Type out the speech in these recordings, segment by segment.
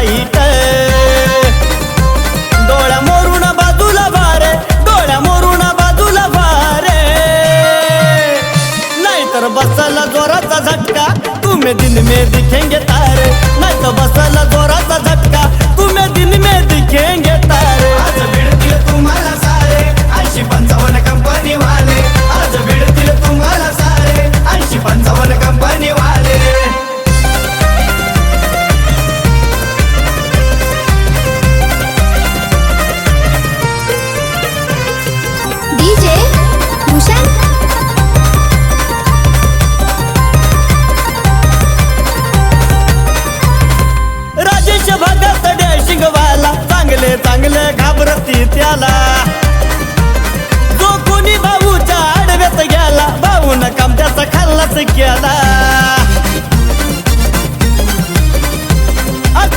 ஆயிட்ட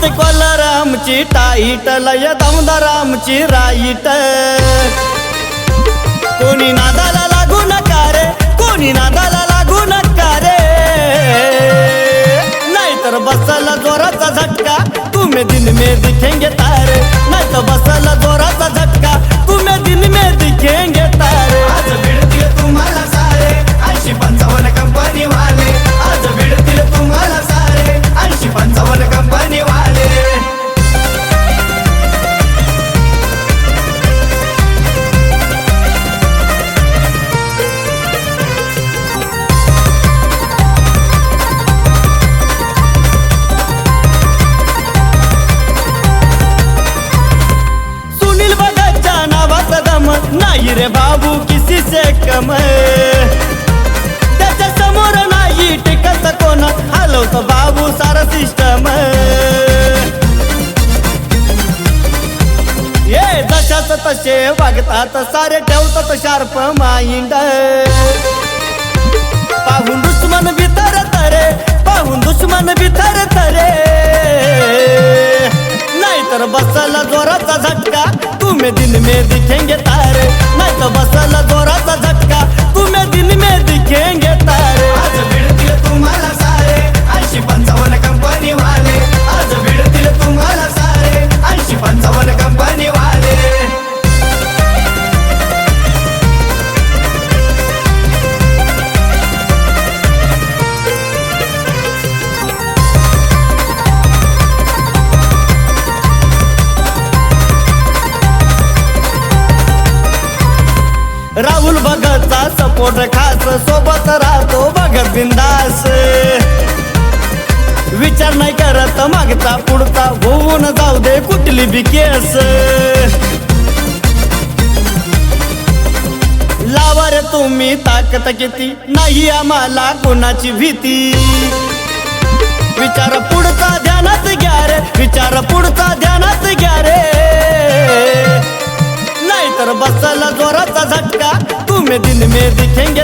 आता collar tight लय दमदार राईट कोणी नादाला लागू नका रे कोणी नादाला लागू नका रे. नाहीतर बसला जोराचा झटका तुम्ही दिन मे दिखेंगे तारे. नाही रे बाबू किसी से कम त्याच्यासमोर नाही टिकत कोण. हलवतो बाबू सारा सिस्टम ये जशाच तसे वागतात सारे ठेवतात शार्प माइंड नाहीतर बसला जोराचा झटका. तुम्ही दिन में दिखेंगे तारे. नाहीतर बसला जोराचा झटका. तुम्ही दिन में दिखेंगे तारे. बघतचा सपोर्ट खास सोबत राहतो बघत बिंदास. विचार नाही करत मागचा पुढचा होऊन जाऊ दे कुठली बी केस. लावा रे तुम्ही ताकद किती नाही आम्हाला कोणाची भीती. विचार पुढचा ध्यानात घ्या रे विचार पुढचा ध्यानात घ्या रे. नाही तर जोराचा तुम्ही दिन में दिखेंगे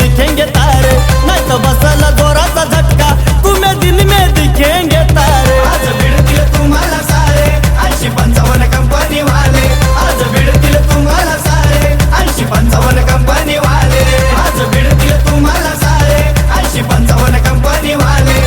दिखेंगे तारे। नाही तर बसला जोराचा झटका। तुम्ही दिन मे दिखेंगे तारे। आज भिडतील तुम्हाला सारे। ऐंशी पंचावन्न कंपनी वाले। आज भिडतील तुम्हाला सारे। ऐंशी पंचावन्न कंपनी वाले। आज भिडतील तुम्हाला सारे। ऐंशी पंचावन्न कंपनी वाले।